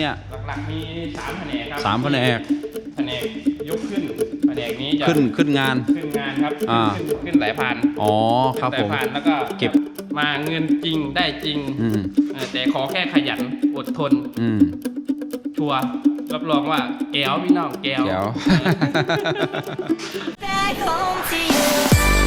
เนี่ยหลักๆมีสามแผนกครับสามแผนกแผนกยกขึ้นแผนกนี้จะขึ้นขึ้นงาน ขึ้นงานครับอ่า ขึ้นขึ้นหลายพันอ๋อครับขึ้นผมหลายพันแล้วก็เก็บ มาเงินจริงได้จริงอืมเออแต่ขอแค่ขยันอดทนอืมชัวร์รับรองว่าแก้วพี่น้องแก้ว เดี๋ยว Back home to you.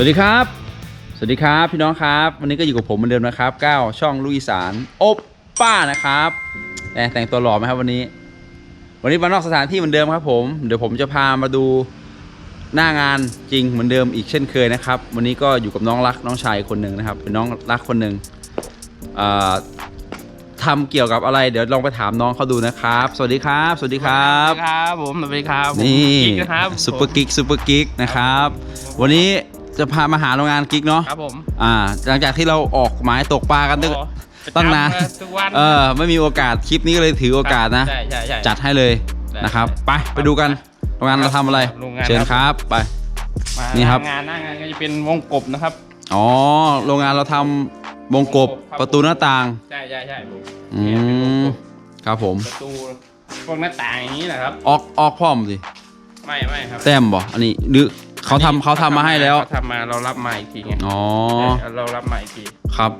สวัสดีครับ สวัสดีครับพี่น้องครับ วันนี้ก็อยู่กับผมเหมือนเดิมนะครับก้าวช่องลูกอีสานโอปป้านะครับแต่แต่งตัวหล่อไหมครับวันนี้ วันนี้มานอกสถานที่เหมือนเดิมครับ ผม เดี๋ยวผมจะพามาดูหน้างานจริงเหมือนเดิมอีกเช่นเคยนะครับ วันนี้ก็อยู่กับน้องรักน้องชายคนหนึ่งนะครับ เป็นน้องรักคนหนึ่งอ่าทำเกี่ยวกับอะไรเดี๋ยวลองไปถามน้องเขาดูนะครับ สวัสดีครับ สวัสดีครับสวัสดีครับผมสวัสดีครับผมนี่กิ๊กนะครับซุปเปอร์กิ๊กซุปเปอร์กิ๊กนะครับ วันนี้ จะพามาหาโรงงานกิ๊กเนาะครับผมอ่าหลังจากที่เราออกหมายตกปลากันตั้งโอ้ตั้งนานประจำทุกวันเออไม่มีโอกาสคลิปนี้ก็เลยถือโอกาสนะใช่ใช่ใช่จัดให้เลยได้นะครับได้ไปไปดูกันโรงงานเราทำอะไรโรงงานเชิญครับไปมานี่ครับหางานหน้างานก็จะเป็นวงกบนะครับอ๋อโรงงานเราทำวงกบครับประตูหน้าต่างใช่ใช่ใช่ผมอืเนี่ยเป็นวงมกบครับผมประตูพวกหน้าต่างอย่างนี้แหละครับ ออกออกพร้อมสิไม่ไม่ครับแต้มบ่อันนี้หรือ เขาทำเขาทำมาให้แล้ว เขาทำมาเรารับมาอีกทีไงอ๋อใช่เรารับมาอีกที ครับ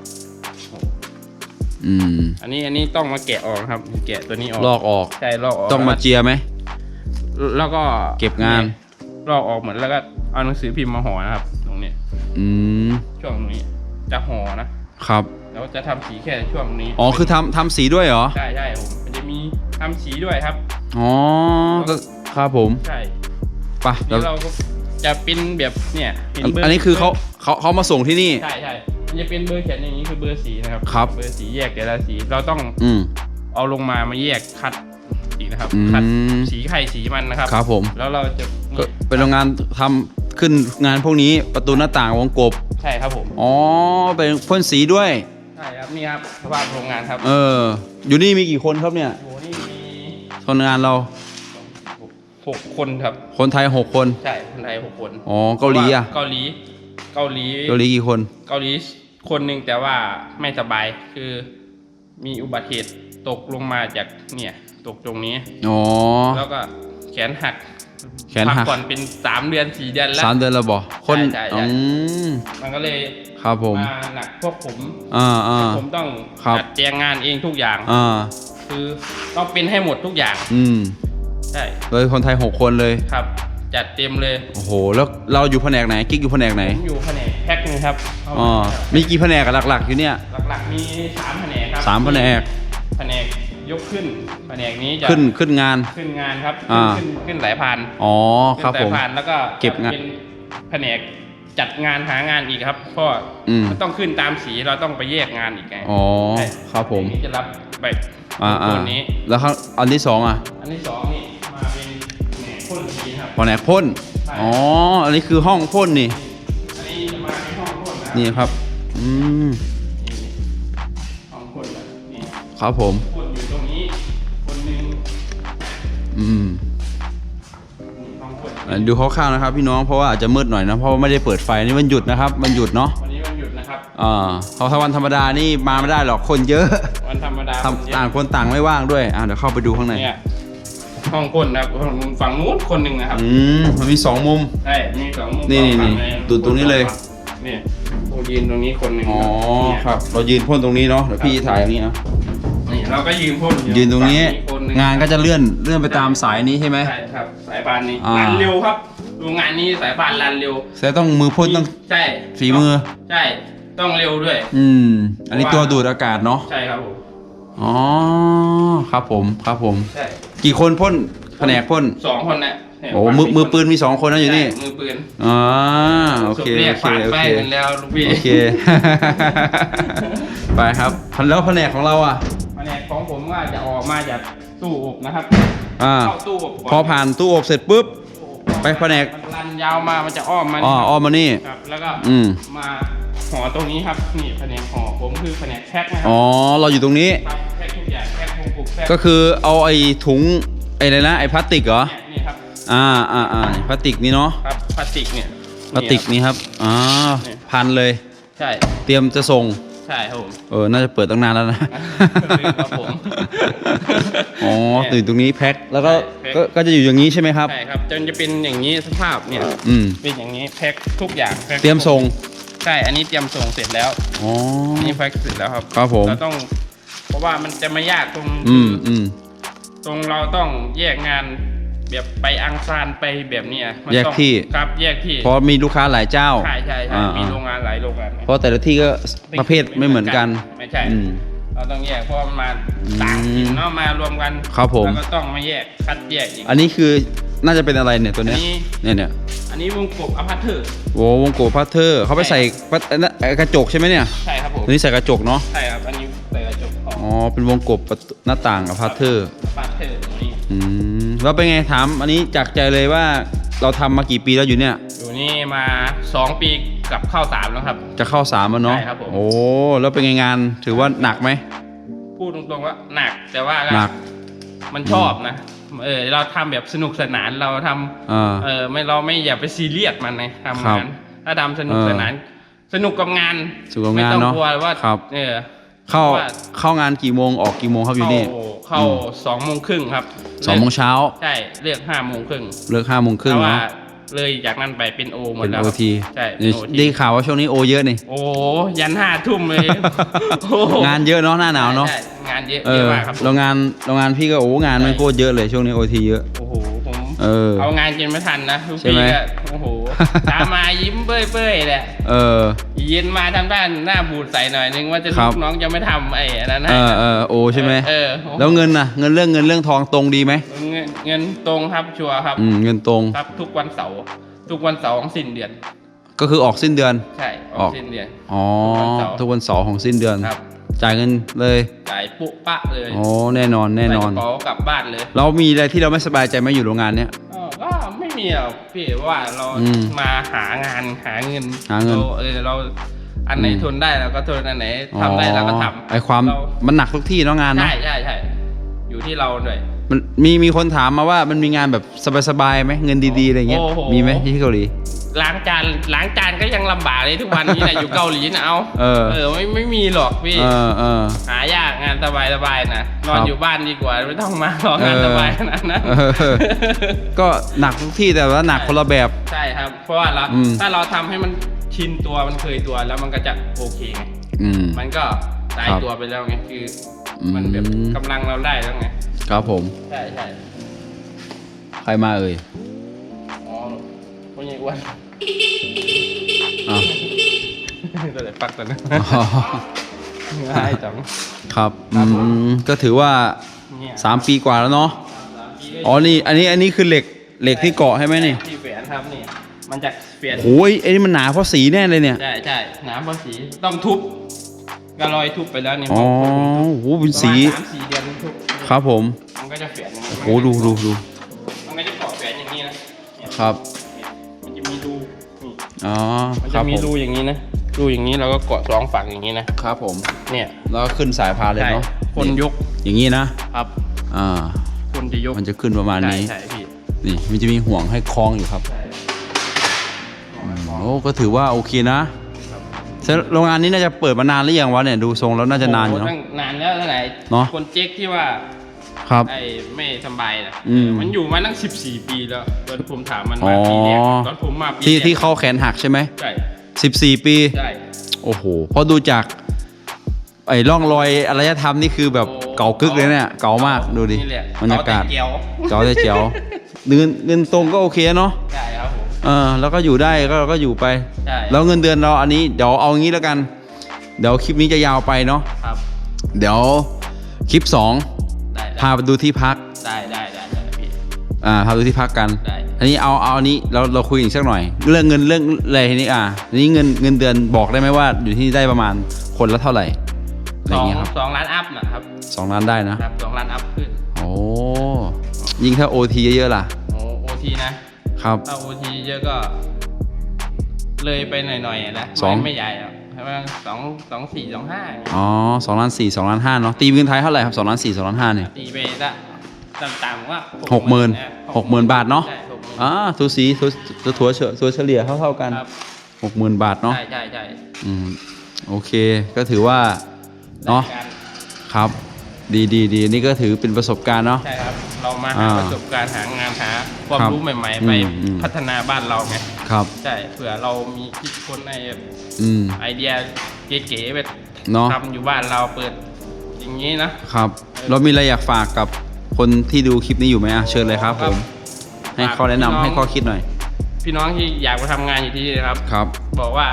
อืม อันนี้อันนี้ต้องมาแกะออกนะครับ แกะตัวนี้ออกลอกออก ใช่ลอกออกต้องมาเจียไหม แล้วก็เก็บงาน ลอกออกเหมือนแล้วก็เอาหนังสือพิมพ์มาห่อนะครับ ตรงนี้อืม ช่วงนี้จะห่อนะครับ แล้วจะทำสีแค่ช่วงนี้อ๋อ คือทำทำสีด้วยเหรอ ใช่ใช่ผมมันจะมีทำสีด้วยครับ อ๋อก็ครับผม ใช่ไปแล้นี่วเราก็ จะเป็นแบบเนี่ยเป็นอันเบร์อันนี้คือเขาเขาเขามาส่งที่นี่ ใช่ใช่มันจะเป็นเบอร์เขียนอย่างนี้คือเบอร์สีนะครับครับ เบอร์สีแยกแต่ละสีเราต้องอืม เอาลงมามาแยกคัดอีกนะครับอืม คัดสีไข่สีมันนะครับ ครับผมแล้วเราจะก็นี่เป็นโรงงานทำขึ้นงานพวกนี้ประตูหน้าต่างวงกบ ใช่ครับผมอ๋อ เป็นพ่นสีด้วย ใช่ครับนี่ครับสภาพโรงงานครับเออ อยู่นี่มีกี่คนครับเนี่ยโอ้โหนี่มีคนงานเรา หกคนครับ คนไทยหกคน ใช่คนไทยหกคนอ๋อเกาหลีอะเกาหลี เกาหลี เกาหลีกี่คน เกาหลีคนหนึ่งแต่ว่าไม่สบายคือมีอุบัติเหตุตกลงมาจากเนี่ยตกตรงนี้อ๋อแล้วก็แขนหักแขนหักพัก่อนเป็นสามเดือนสี่เดือนแล้วสามเดือนแล้วบอกคนใช่ใช่ใช่อืมมันก็เลยครับผมมาหนักพวกผมอ่าอ่าผมต้องครับจัดแจงงานเองทุกอย่างอ่าคือต้องเป็นให้หมดทุกอย่าง อืม ใช่เลยคนไทยหกคนเลย ครับ จัดเต็มเลยโอ้โห แล้วเราอยู่แผนกไหน กิ๊กอยู่แผนกไหน ผมอยู่แผนกแพ็คนึงครับอ๋อ มีกี่แผนกอะหลักๆอยู่เนี่ย หลักๆมีสามแผนกครับสามแผนก แผนกยกขึ้น แผนกนี้จะขึ้นขึ้นงาน ขึ้นงานครับ อ่า ขึ้นขึ้นหลายพันอ๋อครับขึ้นผมหลายพันแล้วก็เก็บงานเป็นแผนกจัดงานหางานอีกครับเพราะอืม มันต้องขึ้นตามสีเราต้องไปแยกงานอีกไงอ๋อ ใช่ครับผมอันนี้จะรับไปอ่าตัอ่าวนี้ แล้วครับอันที่สองอะ อันที่สองนี่มาเป็น ผนกพ่นใช่อ๋อ อันนี้คือห้องพ่นนี่อันนี้จะมาในห้องพ่นนะนี่ครับ อืมนี่ห้องพ่นแบบนี่ครับผมพ่นอยู่ตรงนี้คนหนึ่งอืมนี่ห้องพ่นอะดูคร่าวๆนะครับ พี่น้องเพราะว่าอาจจะมืดหน่อยนะเพราะว่าไม่ได้เปิดไฟนี่มันหยุดนะครับมันหยุดเนาะวันนี้วันหยุดนะครับ อ่าเพราะถ้าวันธรรมดานี่มาไม่ได้หรอกคนเยอะวันธรรมดาทำต่างคนต่างไม่ว่างด้วยอ่าเดี๋ยวเข้าไปดูข้างใน เนี่ย ห้องพ่นนะครับฝั่งนู้นคนหนึ่งนะครับ อืมมันมีสองมุม ใช่ มีสองมุมนี่สองฝั่งนี่เลยดูตรงนี้เลย นี่ผมยืนตรงนี้คนหนึ่งอ๋อเนี่ยครับ เรายืนพ่นตรงนี้เนาะเดี๋ยวพี่ถ่ายอย่างนี้นะนี่เราก็ยืนพ่นอยืนตรงนี้ฝั่มีคนนึงงานก็จะเลื่อนเลื่อนไปตามสายนี้ใช่ไหมใช่ครับ สายพานนี้อ่ารันเร็วครับโรงงานนี้สายพานรันเร็วแสดงต้องมือพ่นต้องใช่ฝีมือ ใช่ต้องเร็วด้วย อืม อันนี้ตัวดูดอากาศเนาะใช่ครับผมอ๋อครับผมครับผมใช่ กี่คนพ่นแผนกพ่นสองคนนะเนี่ยโอ้มือมือปืนมีสองคนนะอยู่นี่ใช่มือปืนอ่าโอเคสุดเรียโอกเคผ่านโอไปเคกันแล้วลูกพี่โอเค ไปครับแล้วแผนกของเราอะแผนกของผมก็จะออกมาจากตู้อบนะครับอ่าเข้าตู้อบก่นพอผ่านตู้อบเสร็จปุ๊บไปแผนก มันรันยาวมามันจะอ้อมมาอ๋ออ้อมมานี่ ครับแล้วก็อืม มาห่อตรงนี้ครับนี่แผนกห่อผมคือแผนกแพ็คนะครัอ๋อเราอยู่ตรงนี้ ครับ กุกแพ็คก็คือเอาไอ้ถุงไอ้อะไรนะไอ้พลาสติกเหรอเนี่ยนี่ครับอ่าอ่าอ่าพลาสติกนี่เนาะ ครับพลาสติกเนี่ยพลาสติกนี่ครับ อ่านี่พันเลย ใช่ เตรียมจะส่ง ใช่ครับผม เออ น่าจะเปิดตั้งนานแล้วนะลืมครับผม อ๋อตื่นตรงนี้แพ็ค แล้วก็ ใช่แพ็ค ก็ก็จะอยู่อย่างนี้ใช่ไหมครับ ใช่ครับ จนจะเป็นอย่างนี้สภาพเนี่ย อืม เป็นอย่างนี้แพ็คทุกอย่างแพ็คเตรียมส่ง ใช่ อันนี้เตรียมส่งเสร็จแล้ว อ๋ออันนี้แพ็คเสร็จแล้วครับ ครับผม เราต้อง เพราะว่ามันจะไม่ยากตรงอืมอืมตรงเราต้องแยกงานแบบไปอังซานไปแบบเนี้ยมันแยกต้องที่ ครับแยกที่เพราะมีลูกค้าหลายเจ้าใช่ใช่ใช่อ่ามีโรงงานหลายโรงงานเพราะแต่ละที่ก็ประเภทไม่เหมือนกันไม่ใช่ อืม เราต้องแยกเพราะมันมาต่างถิ่นเนาะมารวมกันครับผม แล้วก็ต้องมาแยกคัดแยกอีก อันนี้คือน่าจะเป็นอะไรเนี่ยตัวเนี้ยอันนี้ เนี่ยเนี่ยอันนี้วงกบอพาร์เทอร์ โอ้วงโกพัตเตอร์เขาไปใส่พัตเอ่อกระจกใช่ไหมเนี่ยใช่ครับผมตัวนี้ใส่กระจกเนาะ ใช่ครับอันนี้ใส่กระจกข องอ๋อ เป็นวงกบประตูหน้าต่างกับพัตเตอร์อพาร์เทอร์ตรงนี้อืมแล้วเป็นไงถาม อันนี้จากใจเลยว่าเราทำมากี่ปีแล้วอยู่เนี่ย อยู่นี่มาสองปีกับเข้าสามแล้วครับ จะเข้าสามแล้วเนาะใช่ครับผม โอ้ แล้วเป็นไงงานถือว่าหนักไหมพูดตรงๆว่าหนักแต่ว่าหนัก มันชอบนะเออเราทำแบบสนุกสนานเราทำอ่า เออไม่เราไม่อย่าไปซีเรียสมันนะทำครับงานถ้าทำสนุกเออสนาน สนุกกับงานสนุกกับไม่งานต้องเนอะกลัวว่าครับ เออ เข้าว่า เข้างานกี่โมงออกกี่โมงครับอยู่เข้านี่ เข้าอืม สองโมงครึ่งครับสองโมงเช้าใช่เลือกห้าโมงครึ่งเลิกห้าโมงครึ่งแต่ว่าเนาะเลยจากนั้นไปเป็นโอหมดเป็นแล้วโอทีใช่เป็นนี่โอได้ทีข่าวว่าช่วงนี้โอเยอะนี่ โอ้ยันห้าทุ่มเลยโอ้โหงานเยอะเนาะหน้าหนาวเนาะใช่งานเยอะเอเยออะมากครับ โรงงานโรงงานพี่ก็โอ้งานมันโคตรเยอะเลยช่วงนี้โอทีเยอะ โอ้โหผม เออ เอางานกินไม่ทันนะทุกใช่ปีไหม ก็โอ้โหตามมายิ้มเป้ยๆแหละเออ เย็นมาทำด้านหน้าบูดใส่หน่อยนึงว่าจะครัลูบ กน้องจะไม่ทำไอ้อันนั้นเอให้อเออโอใช่ไหมเออแล้วเงินน่ะ เงินเรื่องเงินเรื่องทองตรงดีไหมเงินเงินตรงครับชัวร์ครับ อืมเงินตรง ครับทุกวันเสาร์ทุกวันเสาร์ของสิ้นเดือน ก็คือออกสิ้นเดือน ใช่ออออก กสิ้นเดือน อ๋อ ทุกวันเสาร์ทุกวันเสาร์ของสิ้นเดือน ครับ จ่ายเงินเลยจ่ายปุ๊ปะเลยอ๋อแน่นอนแน่นอนใส่กระเป๋ากลับบ้านเลย เรามีอะไรที่เราไม่สบายใจไหมอยู่โรงงานเนี้ยเออก็ไม่มีหรอกพี่ว่าเราอืมมาหางานหาเงินหาเงินรเออเราอันไหนอืมทนได้เราก็ทนอันไหนทำได้เราก็ทำไอความเรามันหนักทุกที่เนาะงานเนาะใช่ใช่ใช่อยู่ที่เราด้วย มันมีมีคนถามมาว่ามันมีงานแบบสบายๆไหมเงินดีๆอะไรเงี้ยโอ้โห มีไหมที่เกาหลี ล้างจานล้างจานก็ยังลำบากเลยทุกวันนี้นะอยู่เกาหลีนะเอาเออเออ ไม่ไม่มีหรอกพี่ เออเออ หายากงานสบายสบายๆนะนอนครับอยู่บ้านดีกว่าไม่ต้องมาหรอกงานสบายขนาดนั้นเออ ก็หนักทุกที่แต่ว่าหนักคนละแบบ ใช่ครับ เพราะว่าเราอืม ถ้าเราทำให้มันชินตัวมันเคยตัวแล้วมันก็จะโอเคไงอืม มันก็ตายครับตัวไปแล้วไงคืออมมันแบบกำลังเราได้แล้วไง ครับผม ใช่ใช่ใครมาเอ่ยอ๋อพวกนี้อ้วนอ้าวก็เลยปักตัวนั้นอ๋อง่ายจัง ครับอืมก็ถือว่าเนี่ยสามปีกว่าแล้วเนาะสามปีก็อ๋อนี่ อันนี้อันนี้คือเหล็กเหล็กที่เกาะใช่ไหมนี่ที่แฝนครับนี่ มันจะเปลี่ยนโอ้ยไอ้นี่มันหนาเพราะสีแน่เลยเนี่ยใช่ใช่น้ำภาษีต้องทุบกระลอยทุบไปแล้วเนี่ยอ๋อพอโหเป็นสีประมาณสามสี่เดือนทุบ ครับผมมันก็จะเปลี่ยนโหดูดูดูมันก็จะเกาะแฝนอย่างนี้นะเนี่ยครับเนี่ยมันจะมีรูนี่อ๋อมันคจะรับมีผมรูอย่างนี้นะรูอย่างนี้เราก็เกาะสองฝั่งอย่างนี้นะครับผมเนี่ยแล้วก็ขึ้นสายพานเลยใช่เนาะคนยกอย่างนี้นะครับอ่าคนจะยกมันจะขึ้นประมาณนี้ใช่ใช่พี่นี่มันจะมีห่วงให้คล้องอยู่ครับใช่โอ้ก็ถือว่าโอเคนะเสร็จ โรงงานนี้น่าจะเปิดมานานหรือยังวะเนี่ยดูทรงแล้วน่าจะนานอยู่โโหเนาะ ตั้งนานแล้วเท่าไหร่เนอะ คนเจ๊กที่ว่าครับ ไอ้ไม่สบายนะอืมมันอยู่มาตั้ง 14 ปีแล้วตอนผมถามมันมาปีแรกอ๋อ ตอนผมมาปีที่แรกที่เข้าแขนหักใช่ไหมใช่สิบสี่ปี ใช่ โอ้โหเพราะดูจากไอ้ร่องรอยอารยธรรมนี่คือแบบโอ้ เก่ากึกเลยเนี่ย เก่ามากดูดินี่แหละบรรยากาศเเกี่ยวเก่าแต่เจียวเงินเงินตรงก็โอเคเนาะ ใช่ครับผม เออแล้วก็อยู่ได้ก็ก็อยู่ไป ใช่แล้วเงินเดือนเราอันนี้เดี๋ยวเอางี้แล้วกัน เดี๋ยวคลิปนี้จะยาวไปเนาะครับ เดี๋ยวคลิป ได้2 พาไปดูที่พักได้ได้ได้ได้พี่ อ่าพาไปดูที่พักกันได้ อันนี้เอาเอาอันนี้เราเราคุยอีกสักหน่อย เรื่องเงินเรื่องอะไรทีนี้อ่าอันนี้เงินเงินเดือนบอกได้ไหมว่าอยู่ที่นี่ได้ประมาณคนละเท่าไหร่อะไรสออย่างเงี้ยครับสองล้านอัพนะครับสองล้านได้นะ ครับสองล้านอัพขึ้นโอ้ยิ่งถ้าโอทีเยอะๆล่ะ โอ้โอทีนะ ครับ ถ้าโอทีเยอะก็ เลยไปหน่อยๆนะสอง ไม่ไม่ใหญ่หรอกใช่ไหมสองสองสี่สองห้าอ๋อสองล้านสี่สองล้านห้าเนาะตีเงินไทยเท่าไหร่ครับสองล้านสี่สองล้านห้าเนี่ย ตีไปละต่ำๆว่าหกหมื่นะหกหมื่นบาทเนาะใช่หกหมื่นอ่าทูสีทูทูถัวเฉถัวเฉลี่ยเท่าเท่าๆกันครับหกหมื่นบาทเนาะใช่ใช่ใช่อืมโอเคก็ถือว่าเนาะได้กันครับ ดีดีดีนี่ก็ถือเป็นประสบการณ์เนาะ ใช่ครับ เรามาอ่าหาประสบการณ์หางานหาความครับรู้ใหม่ๆ ไปอืมอืม พัฒนาบ้านเราไงครับ ใช่เผื่อเรามีคิดคนในอืม ไอเดียเก๋ๆไปเนาะ ทำอยู่บ้านเราเปิดอย่างนี้นะครับ เรามีอะไรอยากฝากกับคนที่ดูคลิปนี้อยู่ไหมอะเชิญเลยครับ ผม ให้ข้อแนะนำให้ข้อคิดหน่อย พี่น้องที่อยากมาทำงานอยู่ที่นี่นะครับ ครับ บอกว่า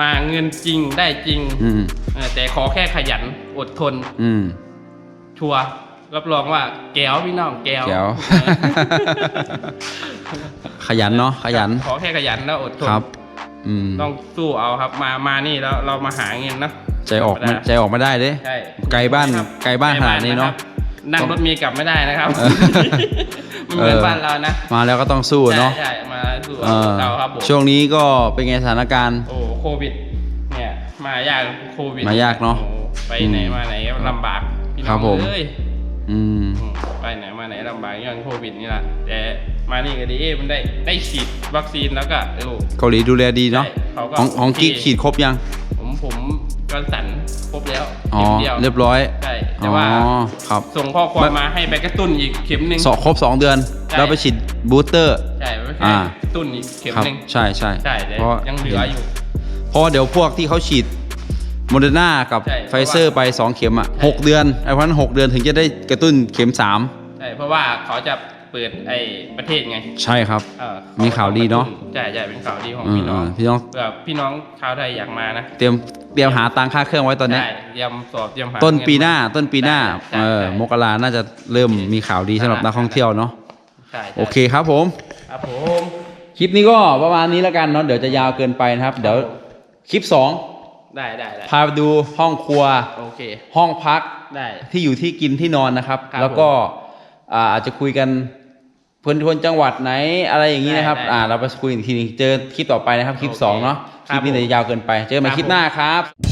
มาเงินจริงได้จริงอืม เออแต่ขอแค่ขยันอดทน อืม ชัวร์รับรองว่าแก้วพี่น้องแก้วแก้วเออขยันเนาะขยัน ขอแค่ขยันแล้วอดทนครับอืมต้องสู้เอาครับมามานี่แล้วเรามาหาเงินนะใจออกไม่ใจออกไม่ได้เด้ใช่ไกลบ้านครับไกลบ้านขนาดนี้เนอะครับนั่งรถเมีกลับไม่ได้นะครับเออไม่เหมือนบ้านเรานะ มาแล้วก็ต้องสู้เนาะใช่ใช่มาสู้เออเราครับผมช่วงนี้ก็เป็นไงสถานการณ์ โอ้โควิด เนี่ย มายากโควิด มายากเนอะโอ้ไปไหนอืมมาไหนก็ลำบาก พี่น้องครับผมเอ้ยอืม อืมไปไหนมาไหนลำบากเรื่องโควิดนี่แหละแต่มานี่ก็ดีเอ้มันได้ได้ฉีดวัคซีนแล้วก็โอ้เกาหลีดูแลดีเนาะ ใช่เขาก็ของของโอเคกิ๊กฉีดครบยัง ผมผมก็สั่นครบแล้วอ๋อ เข็มเดียวเรียบร้อย ใช่อ๋แต่อว่าครับ ส่งข้อความมาให้ไปกระตุ้นอีกเข็มหนึ่ง สองครบสองเดือน ใช่ แล้วไปฉีดบูสเตอร์ ใช่ไม่อ่าใช่กระตุ้นอีกเข็มครับหนึ่งใช่ใช่ใช่แต่เพราะยังเหลืออยู่ เพราะว่าเดี๋ยวพวกที่เขาฉีด โมเดอร์นากับใช่ไฟเซอร์ไป 2 เข็มอะใช่ หกเดือนไอ้เพราะฉะนั้นหกเดือนถึงจะได้กระตุ้นเข็ม ใช่เพราะว่าเขาจะเปิดไอ้ประเทศไง3 ใช่ครับ เออมีข่าวดีเนอะ ใช่ใช่เป็นข่าวดีของอืมพี่น้องอืมพี่น้องเผื่อพี่น้องชาวไทยอยากมานะเตรียมเตรียมหาตังค่าเครื่องไว้ตอนเนี้ย ใช่เตรียมสอบเตรียมหาต้นเงิปีหน้าต้นปีหน้าใช่เออใช่มกราน่าจะเริ่มมีข่าวดีสำหรับนักท่องเที่ยวเนาะใช่ใช่โอเคครับผม ครับผม คลิปนี้ก็ประมาณนี้แล้วกันเนาะเดี๋ยวจะยาวเกินไปนะครับ เดี๋ยวคลิป ได้ได้ได้2พาไปดูห้องครัว โอเค ห้องพักได้ ที่อยู่ที่กินที่นอนนะครับ ครับแล้วก็อ่าอาจจะคุยกันเพื่อนคนจังหวัดไหนอะไรอย่างนี้นะครับ ได้ได้อ่า เราไปคุยอีกทีหนึงเจอคลิปต่อไปนะครับ คลิปโอเคสองเนาะคครับลิปนี้ผมเดี๋ยวยาวเกินไป เจอกันใหม่ครับ คลิปหน้าครับ